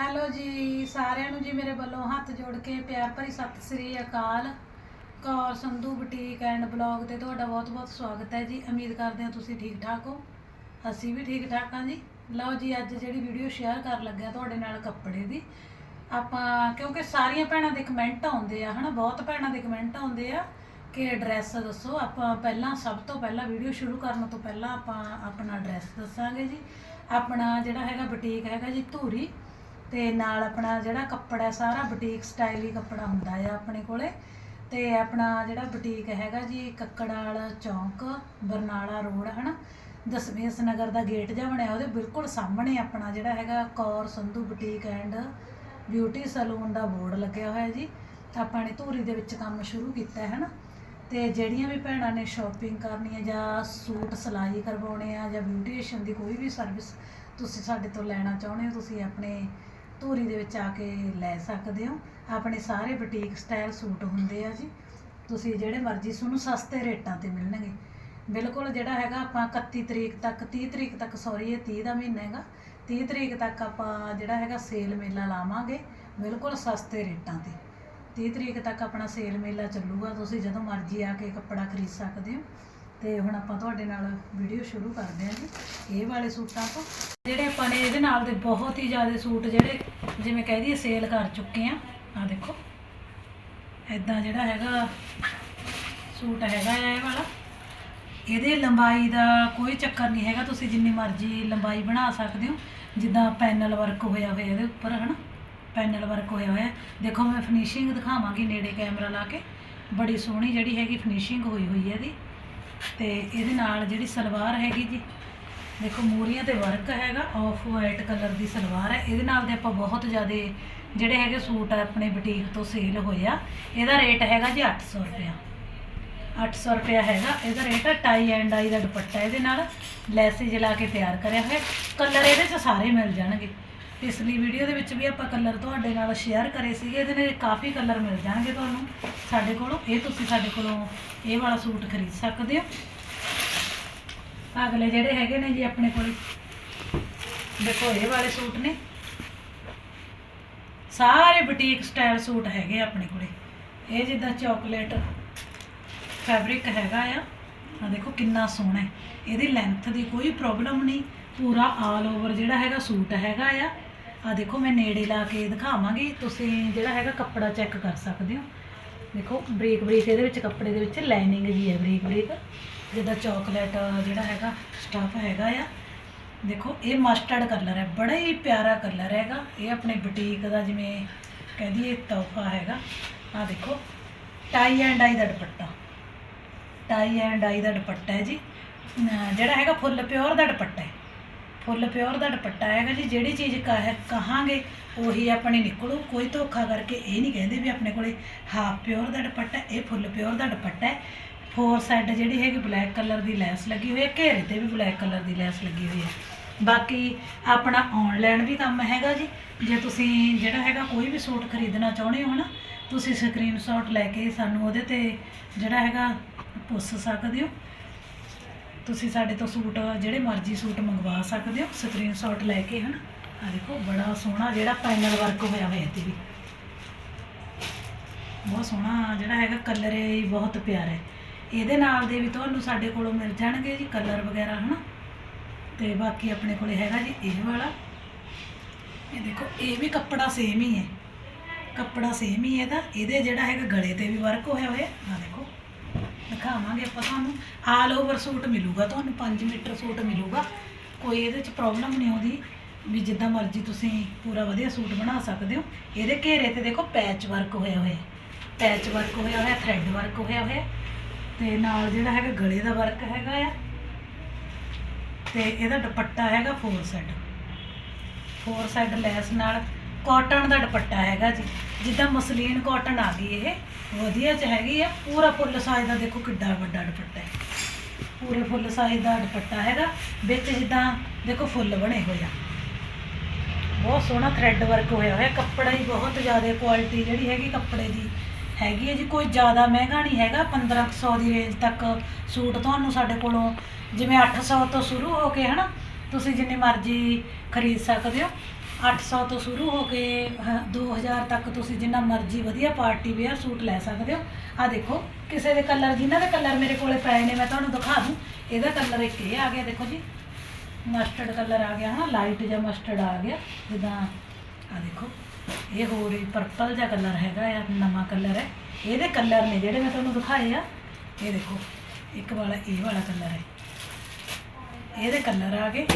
Hello ਜੀ, ਸਾਰਿਆਂ ਨੂੰ ਜੀ ਮੇਰੇ ਵੱਲੋਂ ਹੱਥ ਜੋੜ ਕੇ ਪਿਆਰ ਭਰੀ ਸਤਿ ਸ੍ਰੀ ਅਕਾਲ। Kaur Sandhu boutique and blog ਤੇ ਤੁਹਾਡਾ ਬਹੁਤ-ਬਹੁਤ ਸਵਾਗਤ ਹੈ ਜੀ। ਉਮੀਦ ਕਰਦੇ ਹਾਂ ਤੁਸੀਂ ਠੀਕ ਠਾਕ ਹੋ। ਅਸੀਂ ਵੀ ਠੀਕ ਠਾਕ ਹਾਂ ਜੀ। ਲਓ ਜੀ, ਅੱਜ ਜਿਹੜੀ ਵੀਡੀਓ ਸ਼ੇਅਰ ਕਰਨ ਲੱਗਿਆ ਤੁਹਾਡੇ ਨਾਲ ਕੱਪੜੇ ਦੀ, ਆਪਾਂ ਕਿਉਂਕਿ ਸਾਰੀਆਂ ਭੈਣਾਂ ਦੇ ਕਮੈਂਟ ਆਉਂਦੇ ਆ, ਹਨਾ, ਬਹੁਤ ਭੈਣਾਂ ਦੇ ਕਮੈਂਟ ਆਉਂਦੇ ਆ ਕਿ ਐਡਰੈਸ ਦੱਸੋ। ਆਪਾਂ ਪਹਿਲਾਂ ਸਭ ਤੋਂ ਪਹਿਲਾਂ ਵੀਡੀਓ ਸ਼ੁਰੂ ਕਰਨ ਤੋਂ ਪਹਿਲਾਂ ਆਪਾਂ ਆਪਣਾ ਐਡਰੈਸ ਦੱਸਾਂਗੇ ਜੀ। ਆਪਣਾ ਜਿਹੜਾ ਹੈਗਾ ਬੁਟੀਕ ਹੈਗਾ ਜੀ ਧੂਰੀ। ਤੇ ਨਾਲ ਆਪਣਾ ਜਿਹੜਾ ਕੱਪੜਾ, ਸਾਰਾ ਬੁਟੀਕ ਸਟਾਈਲ ਹੀ ਕੱਪੜਾ ਹੁੰਦਾ ਆ ਆਪਣੇ ਕੋਲੇ। ਤੇ ਆਪਣਾ ਜਿਹੜਾ ਬੁਟੀਕ ਹੈਗਾ ਜੀ ਕੱਕੜਾਲ ਚੌਂਕ, ਬਰਨਾਲਾ ਰੋਡ, ਹਨਾ? ਦਸਵੇਂਸ ਨਗਰ ਦਾ ਗੇਟ ਜਿਹਾ ਬਣਿਆ, ਉਹਦੇ ਬਿਲਕੁਲ ਸਾਹਮਣੇ ਆਪਣਾ ਜਿਹੜਾ ਹੈਗਾ Kaur Sandhu boutique and beauty salon the board ਲੱਗਿਆ ਹੋਇਆ ਜੀ। ਆਪਾਂ ਨੇ ਧੂਰੀ ਦੇ ਵਿੱਚ ਕੰਮ ਸ਼ੁਰੂ ਕੀਤਾ ਹੈ ਨਾ ਤੇ ਜਿਹੜੀਆਂ ਵੀ ਭੈਣਾਂ ਨੇ ਸ਼ਾਪਿੰਗ ਕਰਨੀ ਹੈ ਜਾਂ ਸੂਟ ਸਿਲਾਈ ਕਰਵਾਉਣੇ ਆ ਜਾਂ ਬਿਊਟੀਸ਼ਨ ਦੀ ਕੋਈ ਵੀ ਸਰਵਿਸ ਤੁਸੀਂ ਸਾਡੇ ਤੋਂ ਲੈਣਾ ਚਾਹੁੰਦੇ ਹੋ, ਤੁਸੀਂ ਆਪਣੇ ਧੂਰੀ ਦੇ ਵਿੱਚ ਆ ਕੇ ਲੈ ਸਕਦੇ ਹੋ। ਆਪਣੇ ਸਾਰੇ ਬੁਟੀਕ ਸਟਾਈਲ ਸੂਟ ਹੁੰਦੇ ਆ ਜੀ। ਤੁਸੀਂ ਜਿਹੜੇ ਮਰਜ਼ੀ ਤੁਹਾਨੂੰ ਸਸਤੇ ਰੇਟਾਂ ਤੇ ਮਿਲਣਗੇ। ਬਿਲਕੁਲ ਜਿਹੜਾ ਹੈਗਾ ਆਪਾਂ 31 ਤਰੀਕ ਤੱਕ 30 ਤਰੀਕ ਤੱਕ ਸੌਰੀ ਇਹ 30 ਦਾ ਮਹੀਨਾ ਹੈਗਾ। 30 ਤਰੀਕ ਤੱਕ ਆਪਾਂ ਜਿਹੜਾ ਹੈਗਾ ਸੇਲ ਮੇਲਾ ਲਾਵਾਂਗੇ, ਬਿਲਕੁਲ ਸਸਤੇ ਰੇਟਾਂ ਤੇ। 30 ਤਰੀਕ ਤੱਕ ਆਪਣਾ ਸੇਲ ਮੇਲਾ ਚੱਲੂਗਾ। ਤੁਸੀਂ ਜਦੋਂ ਮਰਜ਼ੀ ਆ ਕੇ ਕੱਪੜਾ ਖਰੀਦ ਸਕਦੇ ਹੋ। ਤੇ ਹੁਣ ਆਪਾਂ ਤੁਹਾਡੇ ਨਾਲ ਵੀਡੀਓ ਸ਼ੁਰੂ ਕਰਦੇ ਹਾਂ ਜੀ। ਇਹ ਵਾਲੇ ਸੂਟਾਂ ਤੋਂ। ਜਿਹੜੇ ਆਪਾਂ ਨੇ ਇਹਦੇ ਨਾਲ ਦੇ ਬਹੁਤ ਹੀ ਜ਼ਿਆਦਾ ਸੂਟ ਜਿਹੜੇ ਜਿਵੇਂ ਕਹਿ ਦਈਏ ਸੇਲ ਕਰ ਚੁੱਕੇ ਆ ਆ ਦੇਖੋ। ਇਦਾਂ ਜਿਹੜਾ ਹੈਗਾ, ਸੂਟ ਹੈਗਾ ਆ ਇਹ ਵਾਲਾ। ਇਹਦੇ ਲੰਬਾਈ ਦਾ ਕੋਈ ਚੱਕਰ ਨਹੀਂ ਹੈਗਾ, ਤੁਸੀਂ ਜਿੰਨੀ ਮਰਜ਼ੀ ਲੰਬਾਈ ਬਣਾ ਸਕਦੇ ਹੋ। ਜਿੱਦਾਂ ਪੈਨਲ ਵਰਕ ਹੋਇਆ ਹੋਇਆ ਇਹਦੇ ਉੱਪਰ, ਹਨਾ? ਪੈਨਲ ਵਰਕ ਹੋਇਆ ਹੋਇਆ। ਦੇਖੋ, ਮੈਂ ਫਿਨਿਸ਼ਿੰਗ ਦਿਖਾਵਾਂਗੀ ਨੇੜੇ ਕੈਮਰਾ ਲਾ ਕੇ। ਬੜੀ ਸੋਹਣੀ ਜਿਹੜੀ ਹੈਗੀ ਫਿਨਿਸ਼ਿੰਗ ਹੋਈ ਹੋਈ ਹੈ ਇਹਦੀ। ਤੇ ਇਹਦੇ ਨਾਲ ਜਿਹੜੀ ਸਲਵਾਰ ਹੈਗੀ ਜੀ ਦੇਖੋ, ਮੂਰੀਆਂ ਤੇ ਵਰਕ ਹੈਗਾ ਆਫ ਵਾਈਟ ਕਲਰ ਦੀ ਸਲਵਾਰ ਹੈ। ਇਹਦੇ ਨਾਲ ਦੇ ਆਪਾਂ ਬਹੁਤ ਜ਼ਿਆਦਾ ਜਿਹੜੇ ਹੈਗੇ ਸੂਟ ਆਪਣੇ ਬੁਟੀਕ ਤੋਂ ਸੇਲ ਹੋਏ ਆ, ਇਹਦਾ ਰੇਟ ਹੈਗਾ ਜੀ 800 ਰੁਪਇਆ। 800 ਰੁਪਇਆ ਹੈਗਾ, ਇਹਦਾ ਰੇਟ ਹੈ ਟਾਈ ਐਂਡ ਆਈ ਦਾ ਦੁਪੱਟਾ ਇਹਦੇ ਨਾਲ ਲੈਸਿਜ ਲਾ ਕੇ ਤਿਆਰ ਕਰਿਆ ਹੋਇਆ। ਕਲਰ ਇਹਦੇ 'ਚ ਸਾਰੇ ਮਿਲ ਜਾਣਗੇ। ਪਿਛਲੀ ਵੀਡੀਓ ਦੇ ਵਿੱਚ ਵੀ ਆਪਾਂ ਕਲਰ ਤੁਹਾਡੇ ਨਾਲ ਸ਼ੇਅਰ ਕਰੇ ਸੀਗੇ, ਇਹਦੇ ਨਾਲ ਕਾਫੀ ਕਲਰ ਮਿਲ ਜਾਣਗੇ ਤੁਹਾਨੂੰ। ਸਾਡੇ ਕੋਲੋਂ, ਇਹ ਤੁਸੀਂ ਸਾਡੇ ਕੋਲੋਂ ਇਹ ਵਾਲਾ ਸੂਟ ਖਰੀਦ ਸਕਦੇ ਹੋ। ਅਗਲੇ ਜਿਹੜੇ ਹੈਗੇ ਨੇ ਜੀ ਆਪਣੇ ਕੋਲ। ਦੇਖੋ ਵਾਲੇ ਸੂਟ ਨੇ। ਸਾਰੇ ਬੁਟੀਕ ਸਟਾਈਲ ਸੂਟ ਹੈਗੇ ਆ ਆਪਣੇ ਕੋਲੇ। ਇਹ ਜਿੱਦਾਂ ਚਾਕਲੇਟ ਫੈਬਰਿਕ ਹੈਗਾ ਆ। ਆ ਦੇਖੋ ਕਿੰਨਾ ਸੋਹਣਾ ਹੈ। ਇਹਦੀ ਲੈਂਥ ਦੀ ਕੋਈ ਪ੍ਰੋਬਲਮ ਨਹੀਂ। ਪੂਰਾ ਆਲ ਓਵਰ ਜਿਹੜਾ ਹੈਗਾ ਸੂਟ ਹੈਗਾ ਆ। ਆ ਦੇਖੋ, ਮੈਂ ਨੇੜੇ ਲਾ ਕੇ ਦਿਖਾਵਾਂਗੀ। ਤੁਸੀਂ ਜਿਹੜਾ ਹੈਗਾ ਕੱਪੜਾ ਚੈੱਕ ਕਰ ਸਕਦੇ ਹੋ। ਦੇਖੋ ਬਰੀਕ ਬਰੀਕ ਇਹਦੇ ਵਿੱਚ ਕੱਪੜੇ ਦੇ ਵਿੱਚ ਲਾਈਨਿੰਗ ਜੀ ਹੈ ਬਰੀਕ ਬਰੀਕ ਜਿੱਦਾਂ ਚਾਕਲੇਟ ਜਿਹੜਾ ਹੈਗਾ ਸਟਫ ਹੈਗਾ ਆ। ਦੇਖੋ, ਇਹ ਮਸਟਰਡ ਕਲਰ ਹੈ, ਬੜਾ ਹੀ ਪਿਆਰਾ ਕਲਰ ਹੈਗਾ। ਇਹ ਆਪਣੇ ਬੁਟੀਕ ਦਾ ਜਿਵੇਂ ਕਹਿ ਦਈਏ, ਤੋਹਫਾ ਹੈਗਾ। ਆ ਦੇਖੋ tie and I the dupatta. Tie and I ਦਾ ਦੁਪੱਟਾ ਹੈ ਜੀ। ਜਿਹੜਾ ਹੈਗਾ, ਫੁੱਲ ਪਿਓਰ ਦਾ ਦੁਪੱਟਾ ਹੈ। ਫੁੱਲ ਪਿਓਰ ਦਾ ਦੁਪੱਟਾ ਹੈਗਾ ਜੀ, ਜਿਹੜੀ ਚੀਜ਼ ਕਹ- ਕਹਾਂਗੇ, ਉਹੀ ਆਪਣੀ ਨਿਕਲੂ। ਕੋਈ ਧੋਖਾ ਕਰਕੇ ਇਹ ਨਹੀਂ ਕਹਿੰਦੇ ਵੀ ਆਪਣੇ ਕੋਲੇ ਹਾਫ ਪਿਓਰ ਦਾ ਦੁਪੱਟਾ, ਇਹ ਫੁੱਲ ਪਿਓਰ ਦਾ ਦੁਪੱਟਾ ਹੈ। ਫੋਰ ਸਾਈਡ ਜਿਹੜੀ ਹੈਗੀ ਬਲੈਕ ਕਲਰ ਦੀ ਲੈਸ ਲੱਗੀ ਹੋਈ ਹੈ, ਘੇਰੇ ਤੇ ਵੀ ਬਲੈਕ ਕਲਰ ਦੀ ਲੈਸ ਲੱਗੀ ਹੋਈ ਹੈ। ਬਾਕੀ ਆਪਣਾ ਆਨਲਾਈਨ ਵੀ ਕੰਮ ਹੈਗਾ ਜੀ। ਜੇ ਤੁਸੀਂ ਜਿਹੜਾ ਹੈਗਾ ਕੋਈ ਵੀ ਸੂਟ ਖਰੀਦਣਾ ਚਾਹੁੰਦੇ ਹੋ ਨਾ, ਤੁਸੀਂ ਸਕਰੀਨਸ਼ਾਟ ਲੈ ਕੇ ਸਾਨੂੰ ਉਹਦੇ ਤੇ ਜਿਹੜਾ ਹੈਗਾ ਪੁੱਛ ਸਕਦੇ ਹੋ। ਤੁਸੀਂ ਸਾਡੇ ਤੋਂ ਸੂਟ, ਜਿਹੜੇ ਮਰਜ਼ੀ ਸੂਟ ਮੰਗਵਾ ਸਕਦੇ ਹੋ ਸਕਰੀਨਸ਼ਾਟ ਲੈ ਕੇ ਹਨ। ਆ ਦੇਖੋ, ਬੜਾ ਸੋਹਣਾ ਜਿਹੜਾ ਪੈਨਲ ਵਰਕ ਹੋਇਆ ਹੋਇਆ ਤੇ ਵੀ। ਬਹੁਤ ਸੋਹਣਾ ਜਿਹੜਾ ਹੈਗਾ ਕਲਰ ਹੈ ਬਹੁਤ ਪਿਆਰਾ ਹੈ। ਇਹਦੇ ਨਾਲ ਦੇ ਵੀ ਤੁਹਾਨੂੰ ਸਾਡੇ ਕੋਲੋਂ ਮਿਲ ਜਾਣਗੇ ਜੀ ਕਲਰ ਵਗੈਰਾ, ਹਨਾ? ਤੇ ਬਾਕੀ ਆਪਣੇ ਕੋਲੇ ਹੈਗਾ ਜੀ ਇਹ ਵਾਲਾ। ਇਹ ਦੇਖੋ, ਇਹ ਵੀ ਕੱਪੜਾ ਸੇਮ ਹੀ ਹੈ। ਕੱਪੜਾ ਸੇਮ ਹੀ ਹੈ ਇਹਦਾ। ਇਹਦੇ ਜਿਹੜਾ ਹੈਗਾ ਗਲੇ ਤੇ ਵੀ ਵਰਕ ਹੋਇਆ ਹੋਇਆ। ਆ ਦੇਖੋ, ਦਿਖਾਵਾਂਗੇ ਆਪਾਂ ਤੁਹਾਨੂੰ। ਆਲ ਓਵਰ ਸੂਟ ਮਿਲੂਗਾ ਤੁਹਾਨੂੰ 5 ਮੀਟਰ ਸੂਟ ਮਿਲੂਗਾ। ਕੋਈ ਇਹਦੇ 'ਚ ਪ੍ਰੋਬਲਮ ਨਹੀਂ ਆਉਂਦੀ ਵੀ ਜਿੱਦਾਂ ਮਰਜ਼ੀ ਤੁਸੀਂ ਪੂਰਾ ਵਧੀਆ ਸੂਟ ਬਣਾ ਸਕਦੇ ਹੋ। ਇਹਦੇ ਘੇਰੇ ਤੇ ਦੇਖੋ ਪੈਚ ਵਰਕ ਹੋਇਆ ਹੋਇਆ। ਪੈਚ ਵਰਕ ਹੋਇਆ ਹੋਇਆ ਥ੍ਰੈਡ ਵਰਕ ਹੋਇਆ ਹੋਇਆ। ਤੇ ਨਾਲ ਜਿਹੜਾ ਹੈਗਾ ਗਲੇ ਦਾ ਵਰਕ ਹੈਗਾ ਆ। ਤੇ ਇਹਦਾ ਦੁਪੱਟਾ ਹੈਗਾ four side four side lace ਨਾਲ ਕਾਟਨ ਦਾ ਦੁਪੱਟਾ ਹੈਗਾ ਜੀ। ਜਿੱਦਾਂ ਮਸਲੀਨ ਕਾਟਨ ਆ ਗਈ ਇਹ, ਵਧੀਆ ਚ ਹੈਗੀ ਆ। ਪੂਰਾ ਫੁੱਲ ਸਾਈਜ਼ ਦਾ ਦੇਖੋ ਕਿੱਡਾ ਵੱਡਾ ਦੁਪੱਟਾ ਹੈ। ਪੂਰੇ ਫੁੱਲ ਸਾਈਜ਼ ਦਾ ਦੁਪੱਟਾ ਹੈਗਾ। ਵਿੱਚ ਜਿੱਦਾਂ ਦੇਖੋ ਫੁੱਲ ਬਣੇ ਹੋਏ ਆ। ਬਹੁਤ ਸੋਹਣਾ ਥ੍ਰੈਡ ਵਰਕ ਹੋਇਆ ਹੋਇਆ। ਕੱਪੜਾ ਹੀ ਬਹੁਤ ਜ਼ਿਆਦਾ ਕੁਆਲਿਟੀ ਜਿਹੜੀ ਹੈਗੀ ਕੱਪੜੇ ਦੀ। ਹੈਗੀ ਹੈ ਜੀ, ਕੋਈ ਜ਼ਿਆਦਾ ਮਹਿੰਗਾ ਨਹੀਂ ਹੈਗਾ। 1500 ਦੀ ਰੇਂਜ ਤੱਕ ਸੂਟ ਤੁਹਾਨੂੰ ਸਾਡੇ ਕੋਲੋਂ, ਜਿਵੇਂ 800 ਤੋਂ ਸ਼ੁਰੂ ਹੋ ਕੇ, ਹਨਾ, ਤੁਸੀਂ ਜਿੰਨੀ ਮਰਜ਼ੀ ਖਰੀਦ ਸਕਦੇ ਹੋ। 800 ਤੋਂ ਸ਼ੁਰੂ ਹੋ ਕੇ ਹ- 2000 ਤੱਕ ਤੁਸੀਂ ਜਿੰਨਾ ਮਰਜ਼ੀ ਵਧੀਆ ਪਾਰਟੀ ਵੇਅਰ ਸੂਟ ਲੈ ਸਕਦੇ ਹੋ। ਆ ਦੇਖੋ, ਕਿਸੇ ਦੇ ਕਲਰ ਜਿਨ੍ਹਾਂ ਦੇ ਕਲਰ ਮੇਰੇ ਕੋਲੇ ਪਏ ਨੇ, ਮੈਂ ਤੁਹਾਨੂੰ ਦਿਖਾ ਦੂੰ। ਇਹਦਾ ਕਲਰ ਇੱਕ ਇਹ ਆ ਗਿਆ, ਦੇਖੋ ਜੀ। ਮਸਟਰਡ ਕਲਰ ਆ ਗਿਆ, ਹਨਾ ਲਾਈਟ ਜਿਹਾ ਮਸਟਰਡ ਆ ਗਿਆ। ਜਿੱਦਾਂ ਆ ਦੇਖੋ। ਇਹ ਹੋਰ ਹੀ ਪਰਪਲ ਜਿਹਾ ਕਲਰ ਹੈਗਾ ਆ, ਨਵਾਂ ਕਲਰ ਹੈ। ਇਹਦੇ ਕਲਰ ਨੇ ਜਿਹੜੇ ਮੈਂ ਤੁਹਾਨੂੰ ਦਿਖਾਏ ਆ, ਇਹ ਦੇਖੋ, ਇੱਕ ਵਾਲਾ ਇਹ ਵਾਲਾ ਕਲਰ ਹੈ। ਇਹਦੇ ਕਲਰ ਆ ਗਏ।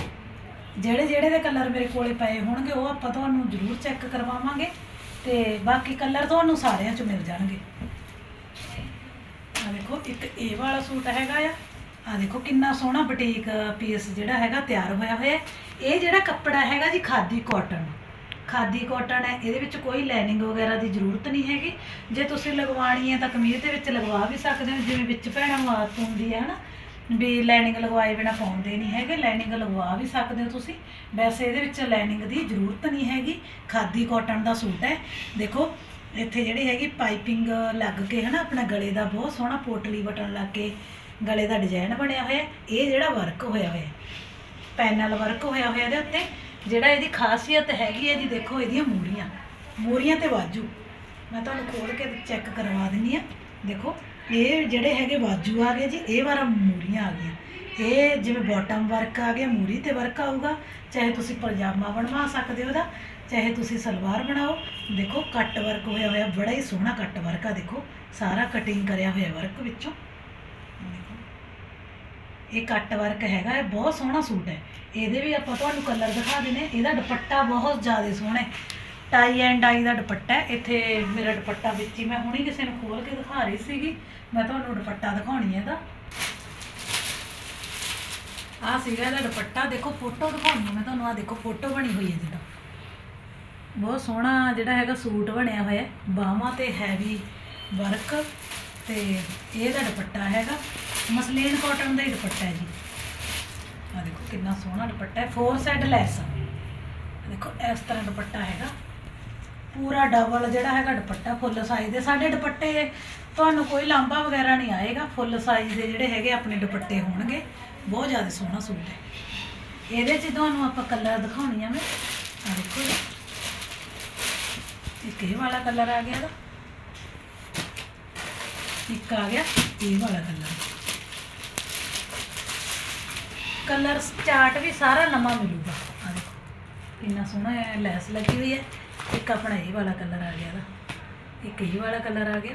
ਜਿਹੜੇ ਜਿਹੜੇ ਦੇ ਕਲਰ ਮੇਰੇ ਕੋਲੇ ਪਏ ਹੋਣਗੇ, ਉਹ ਆਪਾਂ ਤੁਹਾਨੂੰ ਜ਼ਰੂਰ ਚੈੱਕ ਕਰਵਾਵਾਂਗੇ ਤੇ ਬਾਕੀ ਕਲਰ ਤੁਹਾਨੂੰ ਸਾਰਿਆਂ 'ਚ ਮਿਲ ਜਾਣਗੇ। ਆ ਦੇਖੋ, ਇੱਕ ਇਹ ਵਾਲਾ ਸੂਟ ਹੈਗਾ ਆ। ਆ ਦੇਖੋ, ਕਿੰਨਾ ਸੋਹਣਾ ਬੁਟੀਕ ਪੀਸ ਜਿਹੜਾ ਹੈਗਾ, ਤਿਆਰ ਹੋਇਆ ਹੋਇਆ ਇਹ ਜਿਹੜਾ ਕੱਪੜਾ ਹੈਗਾ ਜੀ, ਖਾਦੀ ਕਾਟਨ ਖਾਦੀ ਕਾਟਨ ਹੈ, ਇਹਦੇ ਵਿੱਚ ਕੋਈ ਲਾਈਨਿੰਗ ਵਗੈਰਾ ਦੀ ਜ਼ਰੂਰਤ ਨਹੀਂ ਹੈਗੀ। ਜੇ ਤੁਸੀਂ ਲਗਵਾਣੀ ਹੈ ਤਾਂ ਕਮੀਜ਼ ਦੇ ਵਿੱਚ ਲਗਵਾ ਵੀ ਸਕਦੇ ਹੋ, ਜਿਵੇਂ ਵਿੱਚ ਭੈਣਾਂ ਨੂੰ ਆਦਤ ਹੁੰਦੀ ਹੈ, ਹਨਾ? ਵੀ ਲਾਈਨਿੰਗ ਲਗਵਾਏ ਬਿਨਾ ਪਾਉਂਦੇ ਨਹੀਂ ਹੈਗੇ ਲਾਈਨਿੰਗ ਲਗਵਾ ਵੀ ਸਕਦੇ ਹੋ ਤੁਸੀਂ। ਵੈਸੇ ਇਹਦੇ ਵਿੱਚ ਲਾਈਨਿੰਗ ਦੀ ਜ਼ਰੂਰਤ ਨਹੀਂ ਹੈਗੀ। ਖਾਦੀ ਕਾਟਨ ਦਾ ਸੂਟ ਹੈ। ਦੇਖੋ, ਇੱਥੇ ਜਿਹੜੀ ਹੈਗੀ ਪਾਈਪਿੰਗ ਲੱਗ ਕੇ, ਹਨਾ, ਆਪਣਾ ਗਲੇ ਦਾ ਬਹੁਤ ਸੋਹਣਾ ਪੋਟਲੀ ਬਟਨ ਲੱਗ ਕੇ ਗਲੇ ਦਾ ਡਿਜ਼ਾਈਨ ਬਣਿਆ ਹੋਇਆ। ਇਹ ਜਿਹੜਾ ਵਰਕ ਹੋਇਆ ਹੋਇਆ, ਪੈਨਲ ਵਰਕ ਹੋਇਆ ਹੋਇਆ ਇਹਦੇ ਉੱਤੇ। ਜਿਹੜਾ ਇਹਦੀ ਖਾਸੀਅਤ ਹੈਗੀ ਹੈ ਜੀ, ਦੇਖੋ ਇਹਦੀਆਂ ਮੂਰੀਆਂ ਮੂਰੀਆਂ ਤੇ ਬਾਜੂ ਮੈਂ ਤੁਹਾਨੂੰ ਖੋਲ ਕੇ ਚੈੱਕ ਕਰਵਾ ਦਿੰਦੀ ਆ ਦੇਖੋ, ਇਹ ਜਿਹੜੇ ਹੈਗੇ ਬਾਜੂ ਆ ਗਏ ਜੀ, ਇਹ ਵਾਲਾ ਮੂਰੀਆਂ ਆ ਗਈਆਂ। ਇਹ ਜਿਵੇਂ ਬਾਟਮ ਵਰਕ ਆ ਗਿਆ ਮੂਰੀ ਤੇ ਵਰਕ ਆਊਗਾ। ਚਾਹੇ ਤੁਸੀਂ ਪਜਾਮਾ ਬਣਵਾ ਸਕਦੇ ਹੋ ਉਹਦਾ, ਚਾਹੇ ਤੁਸੀਂ ਸਲਵਾਰ ਬਣਾਓ। ਦੇਖੋ ਕੱਟ ਵਰਕ ਹੋਇਆ ਹੋਇਆ, ਬੜਾ ਹੀ ਸੋਹਣਾ ਕੱਟ ਵਰਕ ਆ, ਦੇਖੋ। ਸਾਰਾ ਕਟਿੰਗ ਕਰਿਆ ਹੋਇਆ ਵਰਕ ਵਿੱਚੋਂ। ਇਹ ਕੱਟ ਵਰਕ ਹੈਗਾ, ਇਹ ਬਹੁਤ ਸੋਹਣਾ ਸੂਟ ਹੈ। ਇਹਦੇ ਵੀ ਆਪਾਂ ਤੁਹਾਨੂੰ ਕਲਰ ਦਿਖਾ ਦਿੰਨੇ ਇਹਦਾ ਦੁਪੱਟਾ ਬਹੁਤ ਜ਼ਿਆਦਾ ਸੋਹਣਾ ਹੈ। ਟਾਈ ਐਂਡ ਡਾਈ ਦਾ ਦੁਪੱਟਾ ਇੱਥੇ ਮੇਰਾ ਦੁਪੱਟਾ ਵਿੱਚ ਹੀ ਮੈਂ ਹੁਣੀ ਕਿਸੇ ਨੂੰ ਖੋਲ ਕੇ ਦਿਖਾ ਰਹੀ ਸੀਗੀ। ਮੈਂ ਤੁਹਾਨੂੰ ਦੁਪੱਟਾ ਦਿਖਾਉਣੀ ਹੈ ਇਹਦਾ। ਆਹ ਸੀਗਾ ਇਹਦਾ ਦੁਪੱਟਾ। ਦੇਖੋ ਫੋਟੋ ਦਿਖਾਉਣੀ ਹੈ ਮੈਂ ਤੁਹਾਨੂੰ। ਆਹ ਦੇਖੋ ਫੋਟੋ ਬਣੀ ਹੋਈ ਹੈ ਜਿਹਦਾ। ਬਹੁਤ ਸੋਹਣਾ ਜਿਹੜਾ ਹੈਗਾ ਸੂਟ ਬਣਿਆ ਹੋਇਆ ਹੈ। ਬਾਹਾਂ ਤੇ ਹੈਵੀ ਵਰਕ ਤੇ ਇਹਦਾ ਦੁਪੱਟਾ ਹੈਗਾ। ਮਸਲੀਨ ਕਾਟਨ ਦਾ ਹੀ ਦੁਪੱਟਾ ਹੈ ਜੀ। ਆ ਦੇਖੋ ਕਿੰਨਾ ਸੋਹਣਾ ਦੁਪੱਟਾ ਹੈ ਫੋਰ ਸਾਈਡ ਲੈਸ ਆ। ਦੇਖੋ ਇਸ ਤਰ੍ਹਾਂ ਦੁਪੱਟਾ ਹੈਗਾ। ਪੂਰਾ ਡਬਲ ਜਿਹੜਾ ਹੈਗਾ ਦੁਪੱਟਾ ਫੁੱਲ ਸਾਈਜ਼ ਦੇ। ਸਾਡੇ ਦੁਪੱਟੇ ਤੁਹਾਨੂੰ ਕੋਈ ਲਾਂਬਾ ਵਗੈਰਾ ਨਹੀਂ ਆਏਗਾ। ਫੁੱਲ ਸਾਈਜ਼ ਦੇ ਜਿਹੜੇ ਹੈਗੇ ਆਪਣੇ ਦੁਪੱਟੇ ਹੋਣਗੇ। ਬਹੁਤ ਜ਼ਿਆਦਾ ਸੋਹਣਾ ਸੂਟ ਹੈ। ਇਹਦੇ 'ਚ ਤੁਹਾਨੂੰ ਆਪਾਂ ਕਲਰ ਦਿਖਾਉਣੀ ਆ ਮੈਂ। ਆ ਦੇਖੋ ਜੀ। ਇੱਕ ਇਹ ਵਾਲਾ ਕਲਰ ਆ ਗਿਆ ਇਹਦਾ। ਇੱਕ ਆ ਗਿਆ, ਇਹ ਵਾਲਾ ਕਲਰ ਕਲਰ ਚਾਰਟ ਵੀ ਸਾਰਾ ਨਵਾਂ ਮਿਲੂਗਾ। ਆ ਦੇਖੋ ਕਿੰਨਾ ਸੋਹਣਾ ਹੈ ਲੈਸ ਲੱਗੀ ਹੋਈ ਹੈ। ਇੱਕ ਆਪਣਾ ਇਹ ਵਾਲਾ ਕਲਰ ਆ ਗਿਆ ਇਹਦਾ। ਇੱਕ ਇਹ ਵਾਲਾ ਕਲਰ ਆ ਗਿਆ।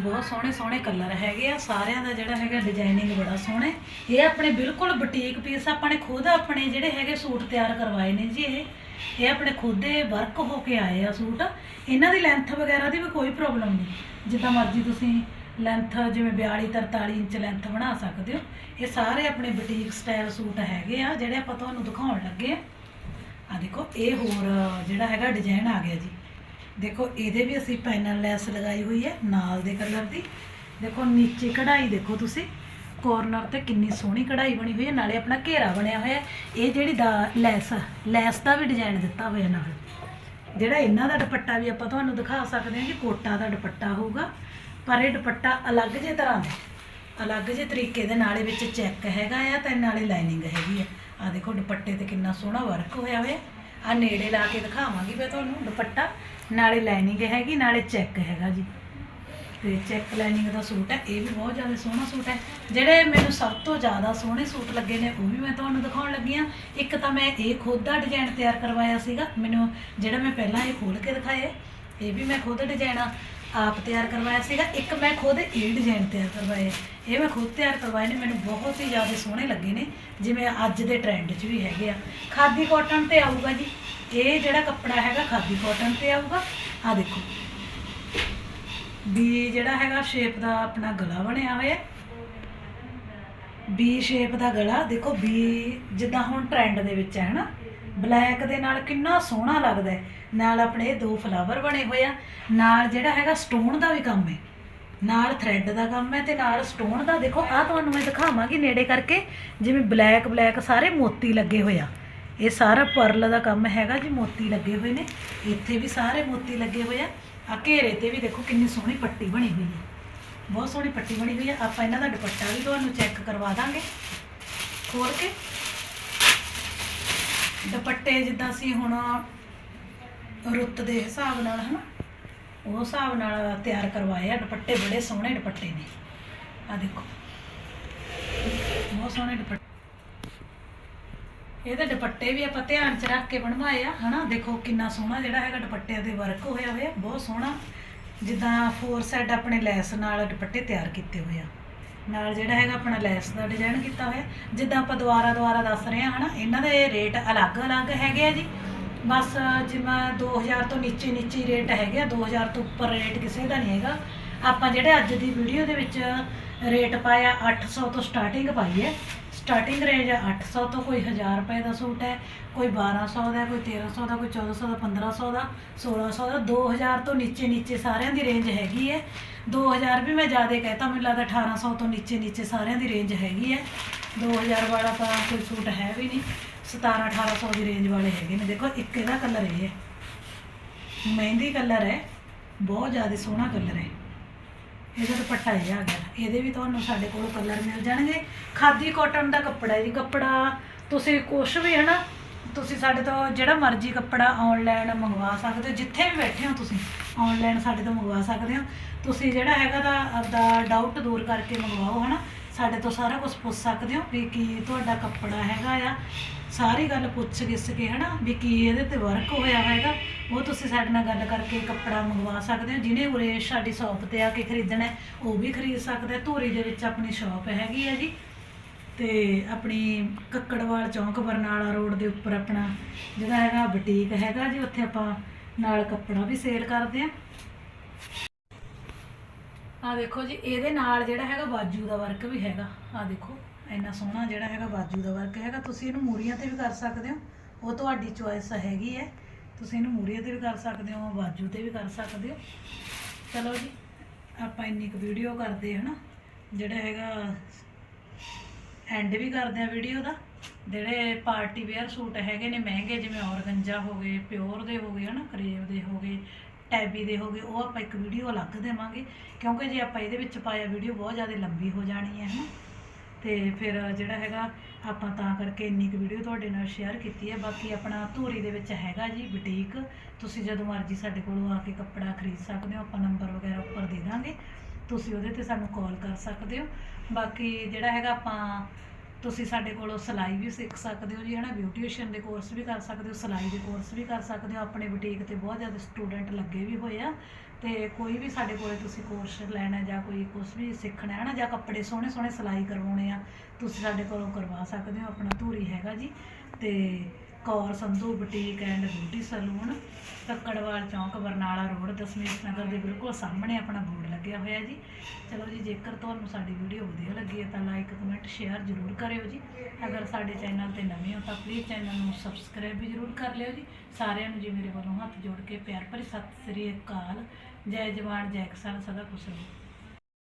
ਬਹੁਤ ਸੋਹਣੇ ਸੋਹਣੇ ਕਲਰ ਹੈਗੇ ਆ। ਸਾਰਿਆਂ ਦਾ ਜਿਹੜਾ ਹੈਗਾ ਡਿਜ਼ਾਈਨਿੰਗ ਬੜਾ ਸੋਹਣਾ ਇਹ ਆਪਣੇ ਬਿਲਕੁਲ ਬੁਟੀਕ ਪੀਸ ਆਪਾਂ ਨੇ ਖੁਦ ਆਪਣੇ ਜਿਹੜੇ ਹੈਗੇ ਸੂਟ ਤਿਆਰ ਕਰਵਾਏ ਨੇ ਜੀ ਇਹ। ਇਹ ਆਪਣੇ ਖੁਦ ਦੇ ਵਰਕ ਹੋ ਕੇ ਆਏ ਆ ਸੂਟ। ਇਹਨਾਂ ਦੀ ਲੈਂਥ ਵਗੈਰਾ ਦੀ ਵੀ ਕੋਈ ਪ੍ਰੋਬਲਮ ਨਹੀਂ। ਜਿੱਦਾਂ ਮਰਜ਼ੀ ਤੁਸੀਂ ਲੈਂਥ ਜਿਵੇਂ 42 43 ਇੰਚ ਲੈਂਥ ਬਣਾ ਸਕਦੇ ਹੋ। ਇਹ ਸਾਰੇ ਆਪਣੇ ਬੁਟੀਕ ਸਟਾਈਲ ਸੂਟ ਹੈਗੇ ਆ, ਜਿਹੜੇ ਆਪਾਂ ਤੁਹਾਨੂੰ ਦਿਖਾਉਣ ਲੱਗੇ ਆ। ਆ ਦੇਖੋ, ਇਹ ਹੋਰ ਜਿਹੜਾ ਹੈਗਾ ਡਿਜ਼ਾਈਨ ਆ ਗਿਆ ਜੀ। ਦੇਖੋ, ਇਹਦੇ ਵੀ ਅਸੀਂ ਪੈਨਲ ਲੈਸ ਲਗਾਈ ਹੋਈ ਹੈ, ਨਾਲ ਦੇ ਕਲਰ ਦੀ। ਦੇਖੋ, ਨੀਚੇ ਕਢਾਈ ਦੇਖੋ ਤੁਸੀਂ। ਕੋਰਨਰ ਤੇ ਕਿੰਨੀ ਸੋਹਣੀ ਕਢਾਈ ਬਣੀ ਹੋਈ ਹੈ, ਨਾਲੇ ਆਪਣਾ ਘੇਰਾ ਬਣਿਆ ਹੋਇਆ ਇਹ ਜਿਹੜੀ ਦਾ ਲੈਸ ਲੈਸ ਦਾ ਵੀ ਡਿਜ਼ਾਈਨ ਦਿੱਤਾ ਹੋਇਆ ਨਾਲ। ਜਿਹੜਾ ਇਹਨਾਂ ਦਾ ਦੁਪੱਟਾ ਵੀ ਆਪਾਂ ਤੁਹਾਨੂੰ ਦਿਖਾ ਸਕਦੇ ਹਾਂ ਕਿ ਕੋਟਾ ਦਾ ਦੁਪੱਟਾ ਹੋਊਗਾ। ਪਰ ਇਹ ਦੁਪੱਟਾ ਅਲੱਗ ਜੇ ਤਰ੍ਹਾਂ ਦਾ ਅਲੱਗ ਜੇ ਤਰੀਕੇ ਦੇ ਨਾਲ ਇਹ ਵਿੱਚ ਚੈੱਕ ਹੈਗਾ ਆ ਤੇ ਨਾਲੇ ਲਾਈਨਿੰਗ ਹੈਗੀ ਆ। ਆ ਦੇਖੋ ਦੁਪੱਟੇ ਤੇ ਕਿੰਨਾ ਸੋਹਣਾ ਵਰਕ ਹੋਇਆ ਹੋਇਆ ਆ ਨੇੜੇ ਲਾ ਕੇ ਦਿਖਾਵਾਂਗੀ ਮੈਂ ਤੁਹਾਨੂੰ ਦੁਪੱਟਾ। ਨਾਲੇ ਲਾਈਨਿੰਗ ਹੈਗੀ, ਨਾਲੇ ਚੈੱਕ ਹੈਗਾ ਜੀ। ਤੇ ਚੈੱਕ ਲਾਈਨਿੰਗ ਦਾ ਸੂਟ ਹੈ, ਇਹ ਵੀ ਬਹੁਤ ਜ਼ਿਆਦਾ ਸੋਹਣਾ ਸੂਟ ਹੈ। ਜਿਹੜੇ ਮੈਨੂੰ ਸਭ ਤੋਂ ਜ਼ਿਆਦਾ ਸੋਹਣੇ ਸੂਟ ਲੱਗੇ ਨੇ, ਉਹ ਵੀ ਮੈਂ ਤੁਹਾਨੂੰ ਦਿਖਾਉਣ ਲੱਗੀ ਆ ਇੱਕ ਤਾਂ ਮੈਂ ਇਹ ਖੁਦ ਦਾ ਡਿਜ਼ਾਈਨ ਤਿਆਰ ਕਰਵਾਇਆ ਸੀਗਾ। ਮੈਨੂੰ ਜਿਹੜਾ ਮੈਂ ਪਹਿਲਾਂ ਇਹ ਖੋਲ ਕੇ ਦਿਖਾਏ, ਇਹ ਵੀ ਮੈਂ ਖੁਦ ਡਿਜ਼ਾਈਨ ਆਪ ਤਿਆਰ ਕਰਵਾਇਆ ਸੀਗਾ। ਇੱਕ ਮੈਂ ਖੁਦ ਇਹ ਡਿਜ਼ਾਈਨ ਤਿਆਰ ਕਰਵਾਏ। ਇਹ ਮੈਂ ਖੁਦ ਤਿਆਰ ਕਰਵਾਏ ਨੇ, ਮੈਨੂੰ ਬਹੁਤ ਹੀ ਜ਼ਿਆਦਾ ਸੋਹਣੇ ਲੱਗੇ ਨੇ, ਜਿਵੇਂ ਅੱਜ ਦੇ ਟ੍ਰੈਂਡ 'ਚ ਵੀ ਹੈਗੇ ਆ। ਖਾਦੀ ਕਾਟਨ ਤੇ ਆਊਗਾ ਜੀ। ਇਹ ਜਿਹੜਾ ਕੱਪੜਾ ਹੈਗਾ, ਖਾਦੀ ਕਾਟਨ ਤੇ ਆਊਗਾ। ਆ ਦੇਖੋ। ਬੀ ਜਿਹੜਾ ਹੈਗਾ ਸ਼ੇਪ ਦਾ ਆਪਣਾ ਗਲਾ ਬਣਿਆ ਹੋਇਆ। ਬੀ ਸ਼ੇਪ ਦਾ ਗਲਾ। ਦੇਖੋ, ਬੀ ਜਿੱਦਾਂ ਹੁਣ ਟ੍ਰੈਂਡ ਦੇ ਵਿੱਚ ਹੈ ਨਾ ਬਲੈਕ ਦੇ ਨਾਲ ਕਿੰਨਾ ਸੋਹਣਾ ਲੱਗਦਾ ਹੈ। ਨਾਲ ਆਪਣੇ ਇਹ ਦੋ ਫਲਾਵਰ ਬਣੇ ਹੋਏ ਆ। ਨਾਲ ਜਿਹੜਾ ਹੈਗਾ ਸਟੋਨ ਦਾ ਵੀ ਕੰਮ ਹੈ। ਨਾਲ ਥ੍ਰੈਡ ਦਾ ਕੰਮ ਹੈ ਤੇ ਨਾਲ ਸਟੋਨ ਦਾ ਦੇਖੋ ਆ ਤੁਹਾਨੂੰ ਮੈਂ ਦਿਖਾਵਾਂਗੀ ਨੇੜੇ ਕਰਕੇ, ਜਿਵੇਂ ਬਲੈਕ ਬਲੈਕ ਸਾਰੇ ਮੋਤੀ ਲੱਗੇ ਹੋਏ ਆ। ਇਹ ਸਾਰਾ ਪਰਲ ਦਾ ਕੰਮ ਹੈਗਾ ਜੀ, ਮੋਤੀ ਲੱਗੇ ਹੋਏ ਨੇ। ਇੱਥੇ ਵੀ ਸਾਰੇ ਮੋਤੀ ਲੱਗੇ ਹੋਏ ਆ। ਆ ਘੇਰੇ ਤੇ ਵੀ ਦੇਖੋ ਕਿੰਨੀ ਸੋਹਣੀ ਪੱਟੀ ਬਣੀ ਹੋਈ ਹੈ ਬਹੁਤ ਸੋਹਣੀ ਪੱਟੀ ਬਣੀ ਹੋਈ ਆ। ਆਪਾਂ ਇਹਨਾਂ ਦਾ ਦੁਪੱਟਾ ਵੀ ਤੁਹਾਨੂੰ ਚੈੱਕ ਕਰਵਾ ਦਾਂਗੇ। ਖੋਲ ਕੇ। ਦੁਪੱਟੇ ਜਿੱਦਾਂ ਅਸੀਂ ਹੁਣ ਰੁੱਤ ਦੇ ਹਿਸਾਬ ਨਾਲ, ਹਨਾ? ਉਹ ਹਿਸਾਬ ਨਾਲ ਤਿਆਰ ਕਰਵਾਏ ਆ, ਦੁਪੱਟੇ ਬੜੇ ਸੋਹਣੇ ਦੁਪੱਟੇ ਨੇ। ਆ ਦੇਖੋ। ਬਹੁਤ ਸੋਹਣੇ ਦੁਪੱਟੇ, ਇਹਦੇ ਦੁਪੱਟੇ ਵੀ ਆਪਾਂ ਧਿਆਨ ਚ ਰੱਖ ਕੇ ਬਣਵਾਏ ਆ, ਹਨਾ? ਦੇਖੋ ਕਿੰਨਾ ਸੋਹਣਾ ਜਿਹੜਾ ਹੈਗਾ ਦੁਪੱਟਿਆਂ ਤੇ ਵਰਕ ਹੋਇਆ ਹੋਇਆ, ਬਹੁਤ ਸੋਹਣਾ। ਜਿੱਦਾਂ ਫੋਰ ਸਾਈਡ ਆਪਣੇ ਲੈਸ ਨਾਲ ਦੁਪੱਟੇ ਤਿਆਰ ਕੀਤੇ ਹੋਏ ਆ। ਨਾਲ ਜਿਹੜਾ ਹੈਗਾ ਆਪਣਾ ਲੈਸ ਦਾ ਡਿਜ਼ਾਈਨ ਕੀਤਾ ਹੋਇਆ। ਜਿੱਦਾਂ ਆਪਾਂ ਦੁਬਾਰਾ ਦੁਆਰਾ ਦੱਸ ਰਹੇ ਹਾਂ ਹਨਾ? ਇਹਨਾਂ ਦੇ ਰੇਟ ਅਲੱਗ-ਅਲੱਗ ਹੈਗੇ ਆ ਜੀ। ਬਸ ਜਿਵੇਂ 2000 ਤੋਂ ਨੀਚੇ ਨੀਚੇ ਹੀ ਰੇਟ ਹੈਗੇ ਆ 2000 ਤੋਂ ਉੱਪਰ ਰੇਟ ਕਿਸੇ ਦਾ ਨਹੀਂ ਹੈਗਾ। ਆਪਾਂ ਜਿਹੜੇ ਅੱਜ ਦੀ ਵੀਡੀਓ ਦੇ ਵਿੱਚ ਰੇਟ ਪਾਇਆ 800 ਤੋਂ ਸਟਾਰਟਿੰਗ ਪਾਈ ਹੈ। ਸਟਾਰਟਿੰਗ ਰੇਂਜ 800 ਤੋਂ ਕੋਈ 1000 ਰੁਪਏ ਦਾ ਸੂਟ ਹੈ, ਕੋਈ 1200 ਦਾ, ਕੋਈ 1300 ਦਾ, ਕੋਈ 1400 ਦਾ 1500 ਦਾ 1600 ਦਾ 2000 ਤੋਂ ਨੀਚੇ ਨੀਚੇ ਸਾਰਿਆਂ ਦੀ ਰੇਂਜ ਹੈਗੀ ਹੈ। 2000 ਵੀ ਮੈਂ ਜ਼ਿਆਦਾ ਕਹਿਤਾ, ਮੈਨੂੰ ਲੱਗਦਾ 1800 ਤੋਂ ਨੀਚੇ ਨੀਚੇ ਸਾਰਿਆਂ ਦੀ ਰੇਂਜ ਹੈਗੀ ਹੈ। 2000 ਵਾਲਾ ਤਾਂ ਕੋਈ ਸੂਟ ਹੈ ਵੀ ਨਹੀਂ 17 1800 ਦੀ ਰੇਂਜ ਵਾਲੇ ਹੈਗੇ ਨੇ। ਦੇਖੋ, ਇੱਕ ਇਹਦਾ ਕਲਰ ਇਹ ਹੈ। ਮਹਿੰਦੀ ਕਲਰ ਹੈ, ਬਹੁਤ ਜ਼ਿਆਦਾ ਸੋਹਣਾ ਕਲਰ ਹੈ। ਇਹਦਾ ਦੁਪੱਟਾ ਇਹ ਆ ਗਿਆ। ਇਹਦੇ ਵੀ ਤੁਹਾਨੂੰ ਸਾਡੇ ਕੋਲ ਕਲਰ ਮਿਲ ਜਾਣਗੇ। ਖਾਦੀ ਕਾਟਨ ਦਾ ਕੱਪੜਾ ਹੈ ਜੀ, ਕੱਪੜਾ ਤੁਸੀਂ ਕੁਛ ਵੀ ਹੈ ਨਾ, ਤੁਸੀਂ ਸਾਡੇ ਤੋਂ ਜਿਹੜਾ ਮਰਜ਼ੀ ਕੱਪੜਾ ਆਨਲਾਈਨ ਮੰਗਵਾ ਸਕਦੇ ਹੋ, ਜਿੱਥੇ ਵੀ ਬੈਠੇ ਹੋ ਤੁਸੀਂ ਆਨਲਾਈਨ ਸਾਡੇ ਤੋਂ ਮੰਗਵਾ ਸਕਦੇ ਹੋ। ਤੁਸੀਂ ਜਿਹੜਾ ਹੈਗਾ ਦਾ ਆਪਦਾ ਡਾਊਟ ਦੂਰ ਕਰਕੇ ਮੰਗਵਾਓ ਹਨਾ ਸਾਡੇ ਤੋਂ ਸਾਰਾ ਕੁਝ ਪੁੱਛ ਸਕਦੇ ਹੋ ਵੀ ਕੀ ਤੁਹਾਡਾ ਕੱਪੜਾ ਹੈਗਾ ਆ। ਸਾਰੀ ਗੱਲ ਪੁੱਛ ਗਿੱਛ ਕੇ ਹਨਾ ਵੀ ਕੀ ਇਹਦੇ ਤੇ ਵਰਕ ਹੋਇਆ ਹੈਗਾ। ਉਹ ਤੁਸੀਂ ਸਾਡੇ ਨਾਲ ਗੱਲ ਕਰਕੇ ਕੱਪੜਾ ਮੰਗਵਾ ਸਕਦੇ ਹੋ ਜਿਹਨੇ ਉਰੇ ਸਾਡੀ ਸ਼ਾਪ ਤੇ ਆ ਕੇ ਖਰੀਦਣਾ ਹੈ, ਉਹ ਵੀ ਖਰੀਦ ਸਕਦਾ ਹੈ। ਧੂਰੀ ਦੇ ਵਿੱਚ ਆਪਣੀ ਸ਼ਾਪ ਹੈਗੀ ਹੈ ਜੀ। ਤੇ ਆਪਣੀ ਕੱਕੜਵਾਲ ਚੌਂਕ ਬਰਨਾਲਾ ਰੋਡ ਦੇ ਉੱਪਰ ਆਪਣਾ ਜਿਹੜਾ ਹੈਗਾ ਬੁਟੀਕ ਹੈਗਾ ਜੀ ਉੱਥੇ ਆਪਾਂ ਨਾਲ ਕੱਪੜਾ ਵੀ ਸੇਲ ਕਰਦੇ ਆ ਆ ਦੇਖੋ ਜੀ ਇਹਦੇ ਨਾਲ ਜਿਹੜਾ ਹੈਗਾ ਬਾਜੂ ਦਾ ਵਰਕ ਵੀ ਹੈਗਾ। ਆ ਦੇਖੋ ਇੰਨਾ ਸੋਹਣਾ ਜਿਹੜਾ ਹੈਗਾ ਬਾਜੂ ਦਾ ਵਰਕ ਹੈਗਾ। ਤੁਸੀਂ ਇਹਨੂੰ ਮੂਰੀਆਂ ਤੇ ਵੀ ਕਰ ਸਕਦੇ ਹੋ। ਉਹ ਤੁਹਾਡੀ ਚੋਇਸ ਹੈਗੀ ਹੈ। ਤੁਸੀਂ ਇਹਨੂੰ ਮੂਰੀਆਂ ਤੇ ਵੀ ਕਰ ਸਕਦੇ ਹੋ, ਬਾਜੂ ਤੇ ਵੀ ਕਰ ਸਕਦੇ ਹੋ। ਚਲੋ ਜੀ, ਆਪਾਂ ਇੰਨੀ ਕੁ ਵੀਡੀਓ ਕਰਦੇ ਹਨਾ ਜਿਹੜਾ ਹੈਗਾ ਐਂਡ ਵੀ ਕਰਦੇ ਆ ਵੀਡੀਓ ਦਾ। ਜਿਹੜੇ ਪਾਰਟੀ ਵੇਅਰ ਸੂਟ ਹੈਗੇ ਨੇ ਮਹਿੰਗੇ, ਜਿਵੇਂ ਔਰਗੰਜਾ ਹੋ ਗਏ, ਪਿਓਰ ਦੇ ਹੋ ਗਏ, ਹਨਾ, ਕਰੇਵ ਦੇ ਹੋ ਗਏ, ਟੈਬੀ ਦੇ ਹੋ ਗਏ, ਉਹ ਆਪਾਂ ਇੱਕ ਵੀਡੀਓ ਅਲੱਗ ਦੇਵਾਂਗੇ। ਕਿਉਂਕਿ ਜੇ ਆਪਾਂ ਇਹਦੇ ਵਿੱਚ ਪਾਇਆ ਵੀਡੀਓ ਬਹੁਤ ਜ਼ਿਆਦਾ ਲੰਬੀ ਹੋ ਜਾਣੀ ਹੈ, ਹਨਾ। ਤੇ ਫਿਰ ਜਿਹੜਾ ਹੈਗਾ, ਆਪਾਂ ਤਾਂ ਕਰਕੇ ਇੰਨੀ ਕੁ ਵੀਡੀਓ ਤੁਹਾਡੇ ਨਾਲ ਸ਼ੇਅਰ ਕੀਤੀ ਹੈ। ਬਾਕੀ ਆਪਣਾ ਧੂਰੀ ਦੇ ਵਿੱਚ ਹੈਗਾ ਜੀ ਬੁਟੀਕ ਤੁਸੀਂ ਜਦੋਂ ਮਰਜ਼ੀ ਸਾਡੇ ਕੋਲੋਂ ਆ ਕੇ ਕੱਪੜਾ ਖਰੀਦ ਸਕਦੇ ਹੋ, ਆਪਾਂ ਨੰਬਰ ਵਗੈਰਾ ਉੱਪਰ ਦੇ ਦਾਂਗੇ। ਤੁਸੀਂ ਉਹਦੇ ਤੇ ਸਾਨੂੰ ਕਾਲ ਕਰ ਸਕਦੇ ਹੋ। ਬਾਕੀ ਜਿਹੜਾ ਹੈਗਾ ਆਪਾਂ, ਤੁਸੀਂ ਸਾਡੇ ਕੋਲੋਂ ਸਿਲਾਈ ਵੀ ਸਿੱਖ ਸਕਦੇ ਹੋ ਜੀ, ਹਨਾ? ਬਿਊਟੀਸ਼ੀਅਨ ਦੇ ਕੋਰਸ ਵੀ ਕਰ ਸਕਦੇ ਹੋ, ਸਿਲਾਈ ਦੇ ਕੋਰਸ ਵੀ ਕਰ ਸਕਦੇ ਹੋ। ਆਪਣੇ ਬੁਟੀਕ ਤੇ ਬਹੁਤ ਜ਼ਿਆਦਾ ਸਟੂਡੈਂਟ ਲੱਗੇ ਵੀ ਹੋਏ ਆ। ਤੇ ਕੋਈ ਵੀ ਸਾਡੇ ਕੋਲੇ ਤੁਸੀਂ ਕੋਰਸ ਲੈਣਾ ਜਾਂ ਕੋਈ ਕੁਝ ਵੀ ਸਿੱਖਣਾ ਹੈ ਨਾ, ਜਾਂ ਕੱਪੜੇ ਸੋਹਣੇ ਸੋਹਣੇ ਸਿਲਾਈ ਕਰਵਾਉਣੇ ਆ, ਤੁਸੀਂ ਸਾਡੇ ਕੋਲੋਂ ਕਰਵਾ ਸਕਦੇ ਹੋ, ਆਪਣਾ ਧੂਰੀ ਹੈਗਾ ਜੀ। ਤੇ Kaur Sandhu boutique and beauty salon Takkarwal Chowk, Barnala road, Dasmesh ਨਗਰ ਦੇ ਬਿਲਕੁਲ ਸਾਹਮਣੇ ਆਪਣਾ ਬੋਰਡ ਲੱਗਿਆ ਹੋਇਆ ਜੀ। ਚਲੋ ਜੀ, ਜੇਕਰ ਤੁਹਾਨੂੰ ਸਾਡੀ ਵੀਡੀਓ ਵਧੀਆ ਲੱਗੀ ਹੈ ਤਾਂ ਲਾਈਕ ਕਮੈਂਟ ਸ਼ੇਅਰ ਜ਼ਰੂਰ ਕਰਿਓ ਜੀ। ਅਗਰ ਸਾਡੇ ਚੈਨਲ ਤੇ ਨਵੇਂ ਹੋ ਤਾਂ ਪਲੀਜ਼ ਚੈਨਲ ਨੂੰ ਸਬਸਕ੍ਰਾਈਬ ਵੀ ਜ਼ਰੂਰ ਕਰ ਲਿਓ ਜੀ। ਸਾਰਿਆਂ ਨੂੰ ਜੀ ਮੇਰੇ ਵੱਲੋਂ ਹੱਥ ਜੋੜ ਕੇ ਪਿਆਰ ਭਰੀ ਸਤਿ ਸ੍ਰੀ ਅਕਾਲ। ਜੈ ਜਵਾਨ ਜੈ ਕਿਸਾਨ ਸਦਾ ਖੁਸ਼ ਰਹੋ।